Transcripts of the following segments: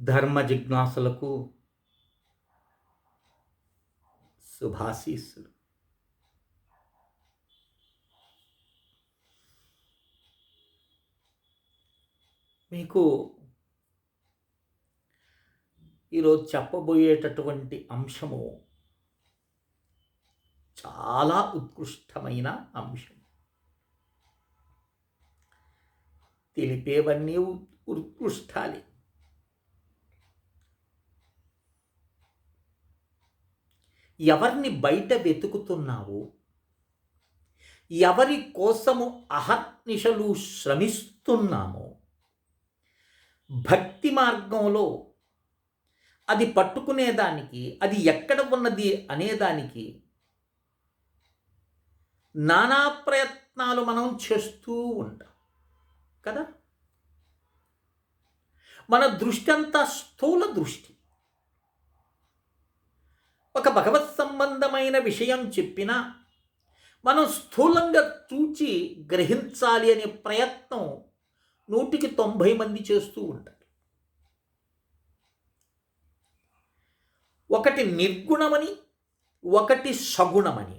ధర్మ జిజ్ఞాసులకు శుభాశీస్సులు మీకు ఈరోజు చెప్పబోయేటటువంటి అంశము చాలా ఉత్కృష్టమైన అంశం. తెలిపేవన్నీ ఉత్కృష్టాలే. ఎవరిని బయట వెతుకుతున్నావు? ఎవరి కోసము అహర్నిశలు శ్రమిస్తున్నామో? భక్తి మార్గంలో అది పట్టుకునేదానికి అది ఎక్కడ ఉన్నది అనేదానికి నానా ప్రయత్నాలు మనం చేస్తూ ఉంటాం కదా? మన దృష్టి అంతా స్థూల దృష్టి. ఒక భగవత్ సంబంధమైన విషయం చెప్పినా మనం స్థూలంగా చూచి గ్రహించాలి అనే ప్రయత్నం నూటికి తొంభై మంది చేస్తూ ఉంటారు. ఒకటి నిర్గుణమని ఒకటి సగుణమని.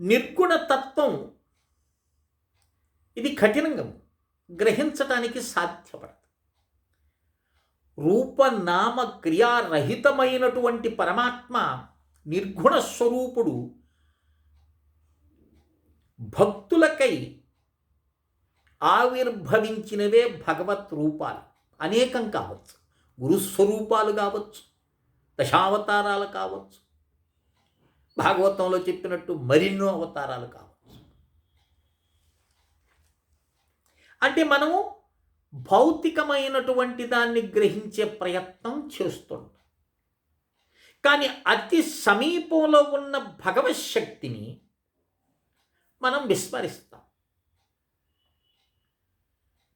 నిర్గుణ తత్వం ఇది కఠినంగా గ్రహించటానికి సాధ్యపడదు. రూపనామ క్రియారహితమైనటువంటి పరమాత్మ నిర్గుణ స్వరూపుడు భక్తులకై ఆవిర్భవించినవే భగవత్ రూపాలు. అనేకం కావచ్చు. గురుస్వరూపాలు కావచ్చు. దశావతారాలు కావచ్చు. భాగవతంలో చెప్పినట్టు మరెన్నో అవతారాలు కావచ్చు. అంటే మనము భౌతికమైనటువంటి దాన్ని గ్రహించే ప్రయత్నం చేస్తుంటాం. కానీ అతి సమీపంలో ఉన్న భగవత్ శక్తిని మనం విస్మరిస్తాం.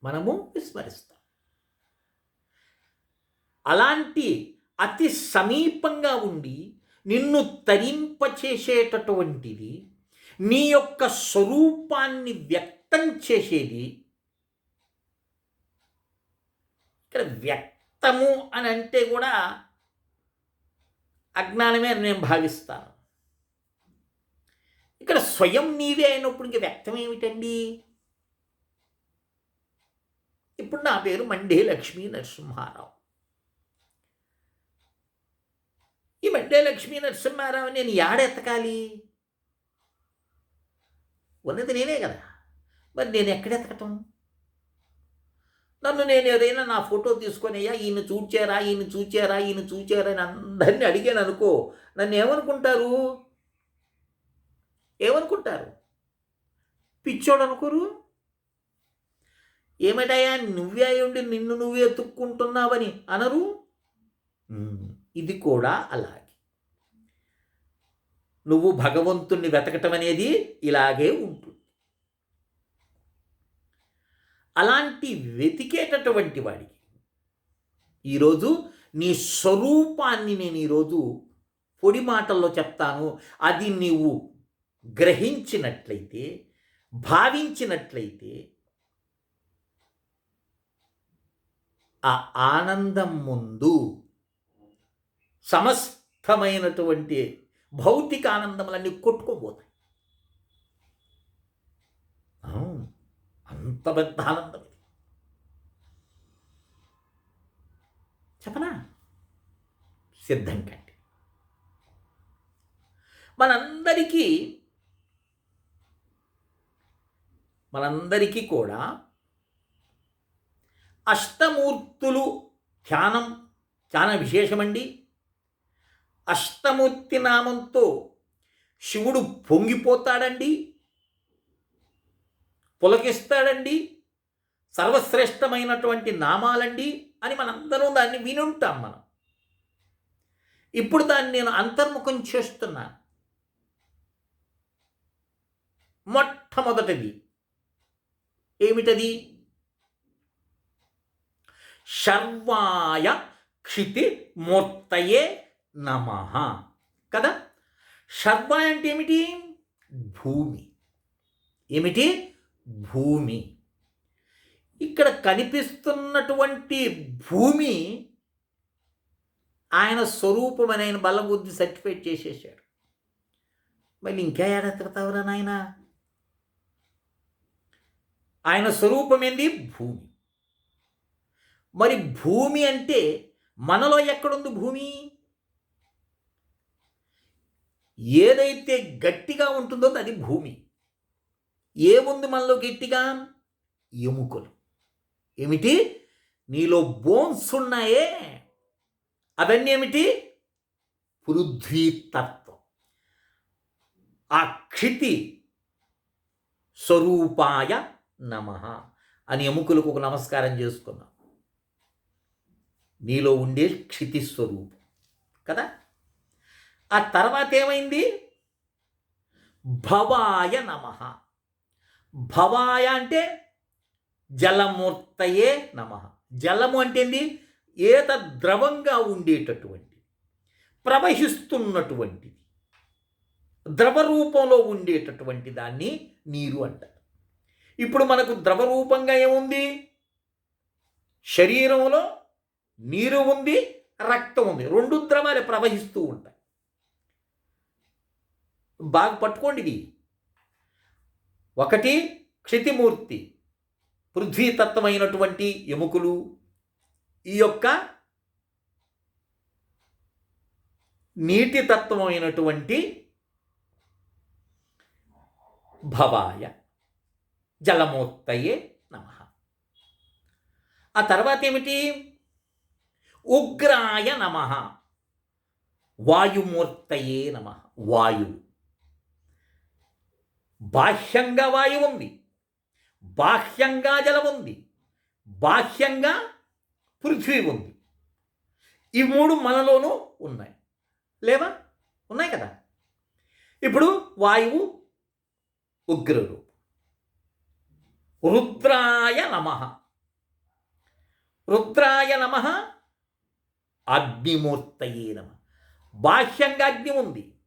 మనము విస్మరిస్తాం. అలాంటి అతి సమీపంగా ఉండి నిన్ను తరింపచేసేటటువంటిది నీ యొక్క స్వరూపాన్ని వ్యక్తం చేసేది ఇక్కడ వ్యక్తము అని అంటే కూడా అజ్ఞానమే అని నేను భావిస్తాను. ఇక్కడ స్వయం నీవే అయినప్పుడు ఇంక వ్యక్తం ఏమిటండి? ఇప్పుడు నా పేరు మండే లక్ష్మీ నరసింహారావు. ఈ మండే లక్ష్మీ నరసింహారావు నేను ఎతకాలి ఉన్నది నేనే కదా. మరి నేను ఎక్కడెతకటం నన్ను నేను ఏదైనా నా ఫోటో తీసుకొని అయ్యా ఈయన చూచారా ఈయన చూచారా ఈయన చూచారా అని అందరినీ అడిగాను అనుకో నన్ను ఏమనుకుంటారు? ఏమనుకుంటారు? పిచ్చోడు అనుకోరు? ఏమిటయా నువ్వే ఉండి నిన్ను నువ్వే ఎత్తుక్కుంటున్నావని అనరు? ఇది కూడా అలాగే. నువ్వు భగవంతుణ్ణి వెతకటం అనేది ఇలాగే ఉంటుంది. అలాంటి వెతికేటటువంటి వాడికి. ఈరోజు నీ స్వరూపాన్ని నేను ఈరోజు పొడి మాటల్లో చెప్తాను. అది నీవు గ్రహించినట్లయితే భావించినట్లయితే ఆ ఆనందం ముందు సమస్తమైనటువంటి భౌతిక ఆనందములన్నీ కొట్టుకోబోతాయి అంత పెద్ద ఆనందం ఇది. చెప్పనా? సిద్ధం కండి మనందరికీ మనందరికీ కూడా అష్టమూర్తులు ధ్యానం చాలా విశేషమండి. అష్టమూర్తి నామంతో శివుడు పొంగిపోతాడండి. పులకిస్తాడండి. సర్వశ్రేష్టమైనటువంటి నామాలండి అని మనందరం దాన్ని వినుంటాం మనం. ఇప్పుడు దాన్ని నేను అంతర్ముఖం చేస్తున్నాను. మొట్టమొదటిది ఏమిటది? శర్వాయ క్షితి మూర్తయే నమ. కదా? శర్వాయ అంటే ఏమిటి? భూమి. ఏమిటి? భూమి. ఇక్కడ కనిపిస్తున్నటువంటి భూమి ఆయన స్వరూపం అని ఆయన బల్లబుద్ధి సర్టిఫైట్ చేసేసాడు. మళ్ళీ ఇంకా ఏడెత్తుతావురా నాయన? ఆయన స్వరూపం ఏంది? భూమి. మరి భూమి అంటే మనలో ఎక్కడుంది భూమి? ఏదైతే గట్టిగా ఉంటుందో అది భూమి. ఏముంది మనలో గట్టిగా? ఎముకలు. ఏమిటి? నీలో బోన్స్ ఉన్నాయే. అవన్నీ ఏమిటి? పృథ్వీతత్వం ఆ క్షితి స్వరూపాయ నమ అని ఎముకలకు ఒక నమస్కారం చేసుకున్నాం. నీలో ఉండే క్షితి స్వరూపం. కదా? ఆ తర్వాత ఏమైంది? భవాయ నమ. భవాయ అంటే జలమూర్తయే నమ. జలము అంటే ఏంది ఏత ద్రవంగా ఉండేటటువంటి ప్రవహిస్తున్నటువంటిది. ద్రవ రూపంలో ఉండేటటువంటి దాన్ని నీరు అంటారు. ఇప్పుడు మనకు ద్రవ రూపంగా ఏముంది? శరీరంలో నీరు ఉంది రక్తం ఉంది. రెండు ద్రవాలు ప్రవహిస్తూ ఉంటాయి. బాగా పట్టుకోండి ఇది. ఒకటి క్షితిమూర్తి పృథ్వీతత్వమైనటువంటి ఎముకలు. ఈ యొక్క నీటి తత్వమైనటువంటి భవాయ జలమూర్తయే నమ. ఆ తర్వాత ఏమిటి? ఉగ్రాయ నమ. వాయుమూర్తయే నమ. వాయువు. బాహ్యంగా వాయువు ఉంది. బాహ్యంగా జలం ఉంది. బాహ్యంగా పృథ్వీ ఉంది. ఈ మూడు మనలోనూ ఉన్నాయి. లేవా? ఉన్నాయి కదా? ఇప్పుడు వాయువు ఉగ్రరూపం. రుద్రాయ నమ. రుద్రాయ నమ అగ్నిమూర్తయే నమ. బాహ్యంగా అగ్ని ఉంది.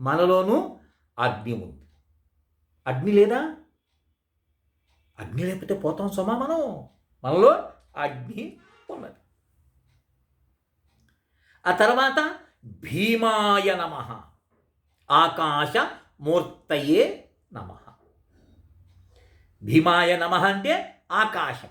మనలోనూ అగ్ని ఉంది. అగ్ని లేదా? అగ్ని లేకపోతే పోతాం సుమా మనం. మనలో అగ్ని ఉన్నది. ఆ తర్వాత భీమాయ నమ. ఆకాశ మూర్తయే నమ. భీమాయ నమ అంటే ఆకాశం.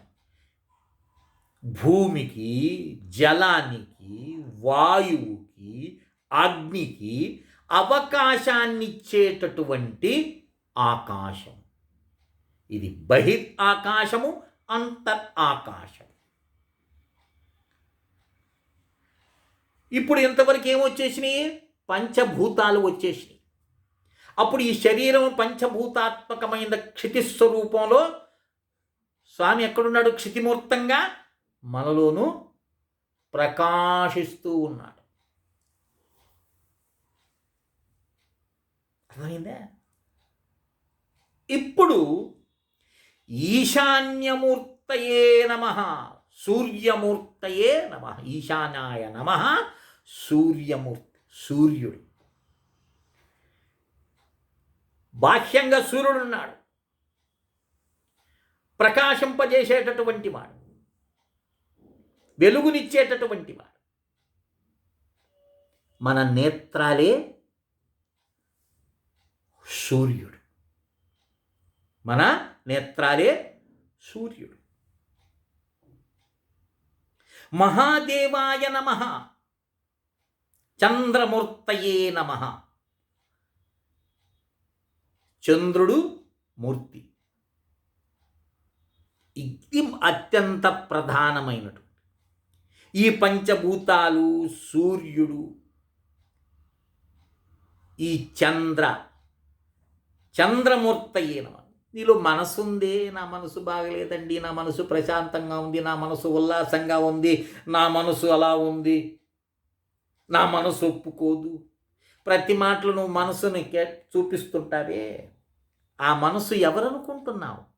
భూమికి జలానికి వాయువుకి అగ్నికి అవకాశాన్నిచ్చేటటువంటి ఆకాశం. ఇది బహిర్ ఆకాశము అంతర్ ఆకాశం ఇప్పుడు ఇంతవరకు ఏమొచ్చేసినాయి పంచభూతాలు వచ్చేసినాయి. అప్పుడు ఈ శరీరం పంచభూతాత్మకమైన క్షితిస్వరూపంలో స్వామి ఎక్కడున్నాడు? క్షితిమూర్తంగా మనలోనూ ప్రకాశిస్తూ ఉన్నాడు. అర్థమైందా? ఇప్పుడు ఈశాన్యమూర్తయే నమ సూర్యమూర్తయే నమ ఈశానాయ నమ సూర్యమూర్తి సూర్యుడు. బాహ్యంగా సూర్యుడున్నాడు. ప్రకాశింపజేసేటటువంటి వాడు. వెలుగునిచ్చేటటువంటి వాడు. మన నేత్రాలే సూర్యుడు. మన నేత్రాలే సూర్యుడు. మహాదేవాయ నమ. చంద్రమూర్తయే నమ. చంద్రుడు మూర్తి. ఇది అత్యంత ప్రధానమైనటువంటి. ఈ పంచభూతాలు సూర్యుడు ఈ చంద్ర. చంద్రమూర్తయే నమ. నీలో మనసు ఉంది నా మనసు బాగలేదండి నా మనసు ప్రశాంతంగా ఉంది నా మనసు ఉల్లాసంగా ఉంది నా మనసు అలా ఉంది. నా మనసు ఒప్పుకోదు. ప్రతి మాటలు నువ్వు మనసుని కే- చూపిస్తుంటావే. ఆ మనసు ఎవరనుకుంటున్నావు?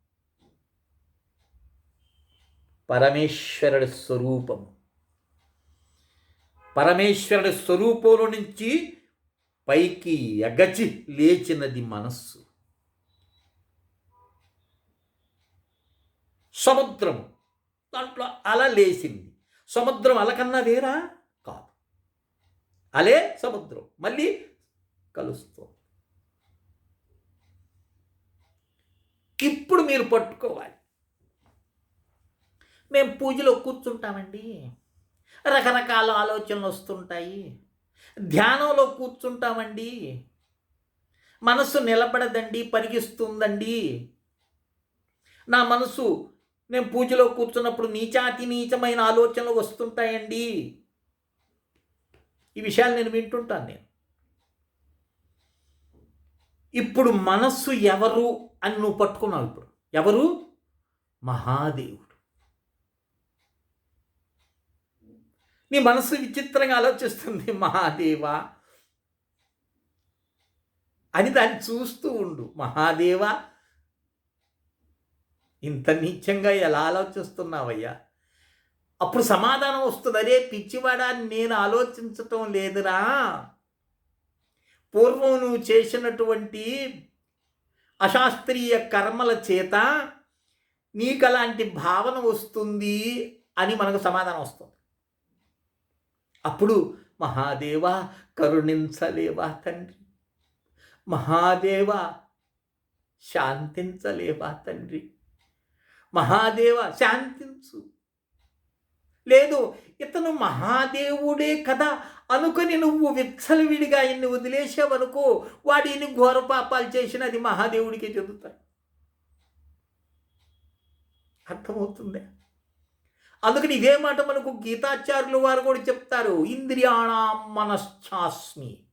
పరమేశ్వరుడి స్వరూపము. పరమేశ్వరుడి స్వరూపంలో నుంచి పైకి ఎగచి లేచినది మనస్సు. సముద్రం. దాంట్లో అల లేచింది. సముద్రం అలకన్నా వేరా? కాదు. అలే సముద్రం. మళ్ళీ కలుస్తుంది. ఇప్పుడు మీరు పట్టుకోవాలి. మేము పూజలో కూర్చుంటామండి. రకరకాల ఆలోచనలు వస్తుంటాయి. ధ్యానంలో కూర్చుంటామండి. మనసు నిలబడదండి పరిగిస్తుందండి. నా మనసు నేను పూజలో కూర్చున్నప్పుడు నీచాతి నీచమైన ఆలోచనలు వస్తుంటాయండి. ఈ విషయాలు నేను వింటుంటాను నేను. ఇప్పుడు మనస్సు ఎవరు అని నువ్వు పట్టుకున్నావు ఇప్పుడు? ఎవరు? మహాదేవుడు. నీ మనసు విచిత్రంగా ఆలోచిస్తుంది మహాదేవ. అని దాన్ని చూస్తూ ఉండు మహాదేవ. ఇంత నీచంగా ఎలా ఆలోచిస్తున్నావయ్యా? అప్పుడు సమాధానం వస్తుంది. అరే పిచ్చివాడా నేను ఆలోచించటం లేదురా. పూర్వం నువ్వు చేసినటువంటి అశాస్త్రీయ కర్మల చేత నీకు అలాంటి భావన వస్తుంది అని మనకు సమాధానం వస్తుంది. అప్పుడు మహాదేవ కరుణించలేవా తండ్రి? మహాదేవ శాంతించలేవా తండ్రి? మహాదేవ శాంతించు. లేదు ఇతను మహాదేవుడే కదా అనుకుని నువ్వు విచ్చలవిడిగా ఇన్ని వదిలేసావనుకో ఇన్ని ఘోర పాపాలు చేసిన అది మహాదేవుడికే చెందుతాయి అర్థమవుతుందే? అందుకని ఇదే మాట మనకు గీతాచార్యులు వారు కూడా చెప్తారు. ఇంద్రియాణం మనశ్చాస్మి.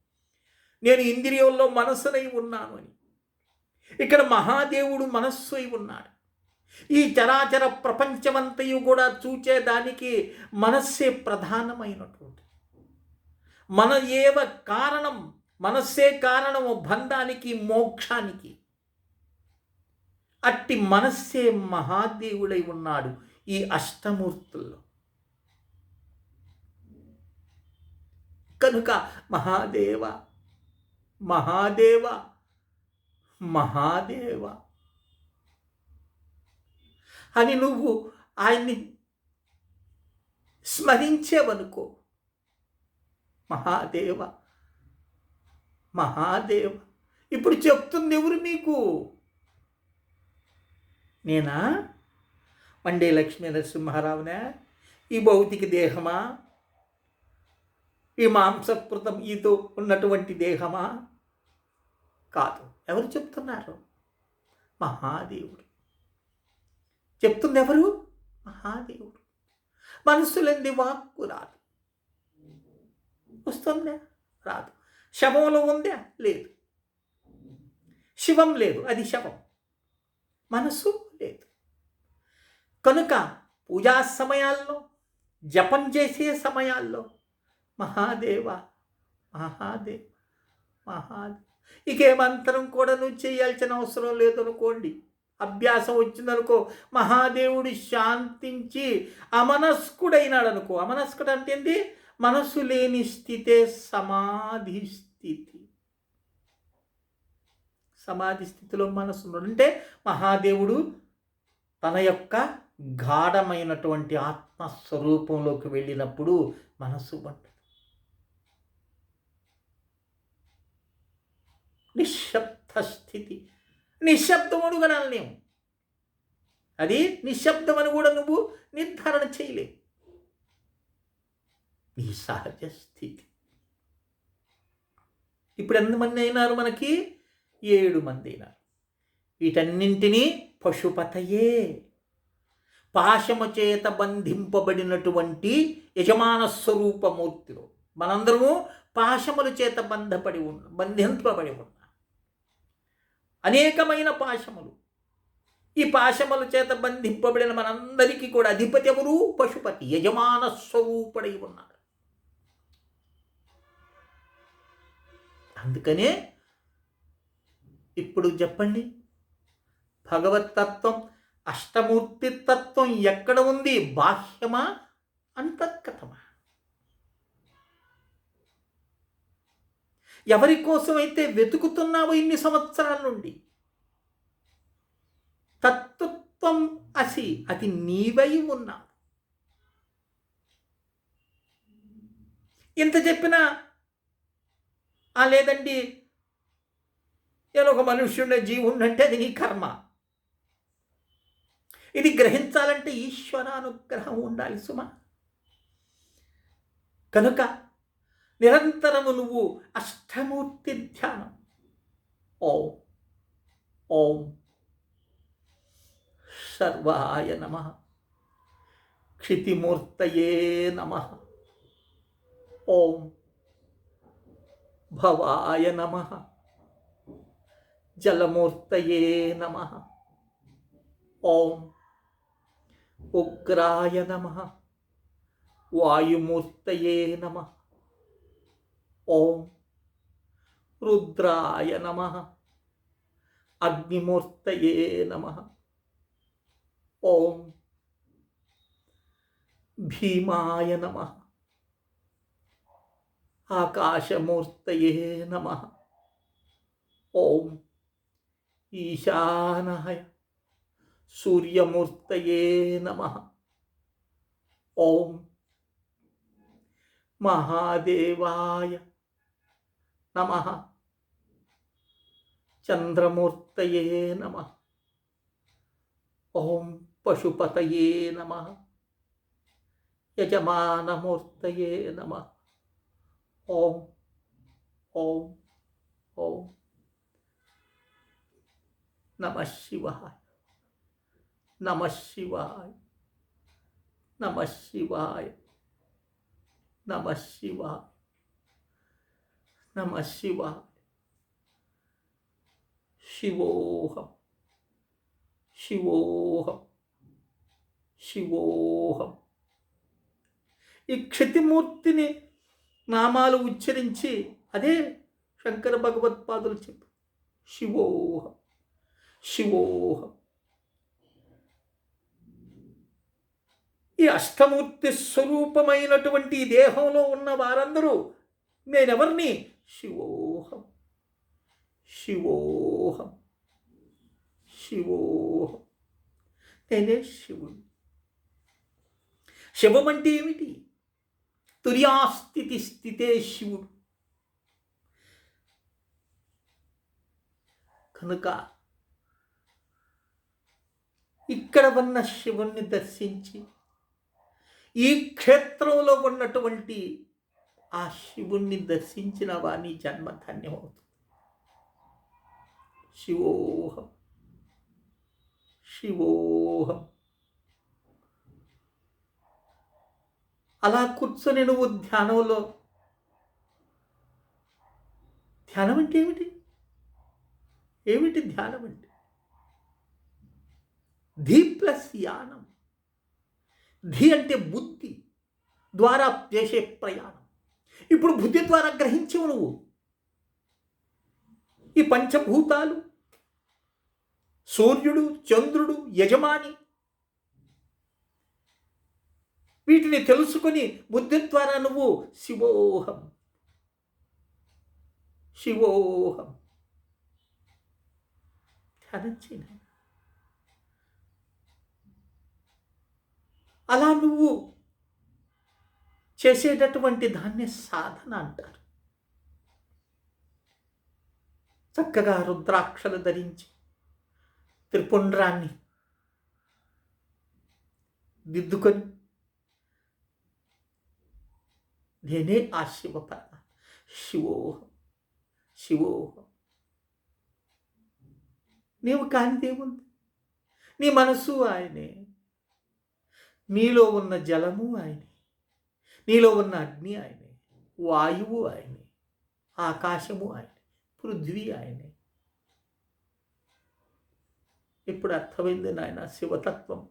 నేను ఇంద్రియంలో మనస్సునై ఉన్నాను అని. ఇక్కడ మహాదేవుడు మనస్సు అయి ఉన్నాడు. ఈ చరాచర ప్రపంచమంతయు కూడా చూచేదానికి మనస్సే ప్రధానమైనటువంటి. మన ఏవ కారణం మనస్సే కారణము బంధానికి మోక్షానికి. అట్టి మనస్సే మహాదేవుడై ఉన్నాడు ఈ అష్టమూర్తుల్లో. కనుక మహాదేవ మహాదేవ మహాదేవ అని నువ్వు ఆయన్ని స్మరించేవనుకో. మహాదేవ మహాదేవ ఇప్పుడు చెప్తుంది ఎవరు మీకు నేనా? మండే లక్ష్మీ నరసింహారావునా? ఈ భౌతిక దేహమా? ఈ మాంసకృతం ఈతో ఉన్నటువంటి దేహమా? కాదు ఎవరు చెప్తున్నారు? మహాదేవుడు. చెప్తుంది ఎవరు మహాదేవుడు. మనస్సులంది వాక్కు రాదు. వస్తుందా? రాదు. శవంలో ఉందా? లేదు. శివం లేదు. అది శవం. మనస్సు లేదు. కనుక పూజా సమయాల్లో జపం చేసే సమయాల్లో మహాదేవ మహాదేవ మహాదేవ. ఇకే మంత్రం కూడా నువ్వు చేయాల్సిన అవసరం లేదనుకోండి. అభ్యాసం వచ్చిందనుకో మహాదేవుడు శాంతించి అమనస్కుడైనాడు అనుకో అమనస్కుడు అంటే ఏంటి మనసు లేని స్థితే సమాధి స్థితి. సమాధి స్థితిలో మనసు ఉన్నాడు అంటే మహాదేవుడు తన యొక్క గాఢమైనటువంటి ఆత్మస్వరూపంలోకి వెళ్ళినప్పుడు మనసు ఉంటుంది నిశ్శబ్ద స్థితి. నిశ్శబ్దముడు కనాలనేము అది నిశ్శబ్దమని కూడా నువ్వు నిర్ధారణ చేయలేవు. ఈ సహజ స్థితి. ఇప్పుడు ఎంతమంది అయినారు మనకి? ఏడు మంది అయినారు. వీటన్నింటినీ పశుపతయే. పాశము చేత బంధింపబడినటువంటి యజమాన స్వరూపమూర్తిలో మనందరము పాశముల చేత బంధపడి ఉన్న బంధింపబడి ఉన్నాం అనేకమైన పాశములు. ఈ పాశముల చేత బంధింపబడిన మనందరికీ కూడా అధిపతి ఎవరు? పశుపతి యజమాన స్వరూపుడై ఉన్నాడు. అందుకనే ఇప్పుడు చెప్పండి. భగవతత్వం అష్టమూర్తి తత్వం ఎక్కడ ఉంది? బాహ్యమా? అంతర్గతమా ఎవరి కోసమైతే వెతుకుతున్నావో ఇన్ని సంవత్సరాల నుండి? తత్వత్వం అసి అది నీవై ఉన్నావు ఇంత చెప్పినా ఆ లేదండి నేను ఒక మనుష్యుడే జీవుండంటే అది నీ కర్మ. ఇది గ్రహించాలంటే ఈశ్వరానుగ్రహం ఉండాలి సుమ. కనుక నిరంతరము నువ్వు అష్టమూర్తి ధ్యానం. ఓం. ఓం. సర్వాయ నమ. క్షితిమూర్తయే నమ. ఓం. భవాయ నమ. జలమూర్తయే నమ. ఓం. ఉగ్రాయ నమ. వాయుమూర్తయే నమ. ఓం రుద్రాయ నమ అగ్నిమూర్తయే నమ ఓం భీమాయ నమ ఆకాశమూర్తయే నమ ఓం ఈశానాయ సూర్యమూర్తయే నమ ఓం మహాదేవాయ నమ చంద్రమూర్తయే నమ ఓం పశుపతయే నమ యజమానమూర్తయే నమ ఓం ఓం ఓం నమ శివాయ నమ శివాయ నమ శివాయ నమ శివాయ నమ శివ శివోహం శివోహం శివోహం ఈ క్షతిమూర్తిని నామాలు ఉచ్చరించి అదే శంకర భగవత్పాదులు చెప్పు. శివోహం శివోహం ఈ అష్టమూర్తి స్వరూపమైనటువంటి దేహంలో ఉన్న వారందరూ నేనెవరిని శివోహం శివోహం శివోహం. నేనే శివుడు శివం అంటే ఏమిటి? తుర్యాస్థితి స్థితే శివుడు. కనుక ఇక్కడ ఉన్న శివుణ్ణి దర్శించి ఈ క్షేత్రంలో ఉన్నటువంటి ఆ శివుణ్ణి దర్శించిన వాని జన్మ ధన్యమవుతుంది. శివోహం. శివోహం. అలా కూర్చొని నువ్వు ధ్యానంలో ధ్యానం అంటే ఏమిటి? ఏమిటి ధ్యానం అంటే ధీ ప్లస్ యానం. ధీ అంటే బుద్ధి. ద్వారా చేసే ప్రయాణం. ఇప్పుడు బుద్ధి ద్వారా గ్రహించవు నువ్వు. ఈ పంచభూతాలు సూర్యుడు చంద్రుడు యజమాని వీటిని తెలుసుకొని బుద్ధి ద్వారా నువ్వు శివోహం శివోహం. ధ్యానం అలా నువ్వు చేసేటటువంటి దాన్ని సాధన అంటారు. చక్కగా రుద్రాక్షలు ధరించి త్రిపుండ్రాన్ని దిద్దుకొని నేనే ఆ శివ పరమ శివోహం శివోహం. నీవు కానిదేముంది నీ మనసు ఆయనే. నీలో ఉన్న జలము ఆయనే. నీలో ఉన్న అగ్ని ఆయనే వాయువు ఆయనే ఆకాశము ఆయనే పృథ్వీ ఆయనే. ఇప్పుడు అర్థమైంది నాయన శివతత్వం.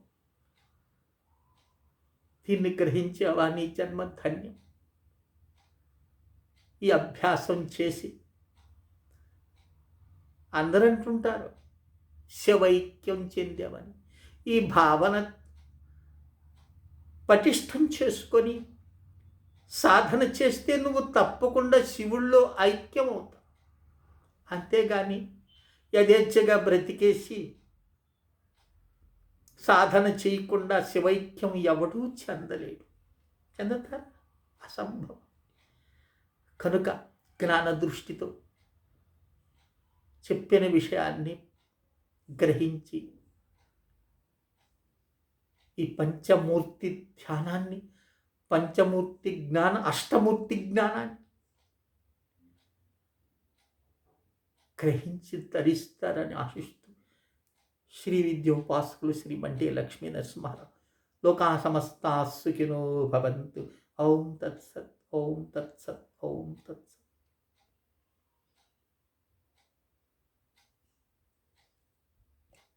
దీన్ని గ్రహించావా నీ జన్మ ధన్యం. ఈ అభ్యాసం చేసి అందరూ అంటుంటారు శివైక్యం చెందామని. ఈ భావన పటిష్టం చేసుకొని సాధన చేస్తే నువ్వు తప్పకుండా శివుల్లో ఐక్యం అవుతావు అంతేగాని యథేచ్ఛగా బ్రతికేసి సాధన చేయకుండా శివైక్యం ఎవడూ చెందలేడు. చెందుతారా? అసంభవం. కనుక జ్ఞాన దృష్టితో చెప్పిన విషయాన్ని గ్రహించి ఈ పంచమూర్తి ధ్యానాన్ని పంచమూర్తి జ్ఞాన అష్టమూర్తి జ్ఞానాన్ని గ్రహించి ధరిస్తారని ఆశిస్తూ శ్రీ విద్యోపాసకులు శ్రీ బండి లక్ష్మీ నరసింహారావు. లోకా సమస్తా సుఖినో భవంతు. ఓం తత్సత్ ఓం తత్సత్ ఓం తత్సత్.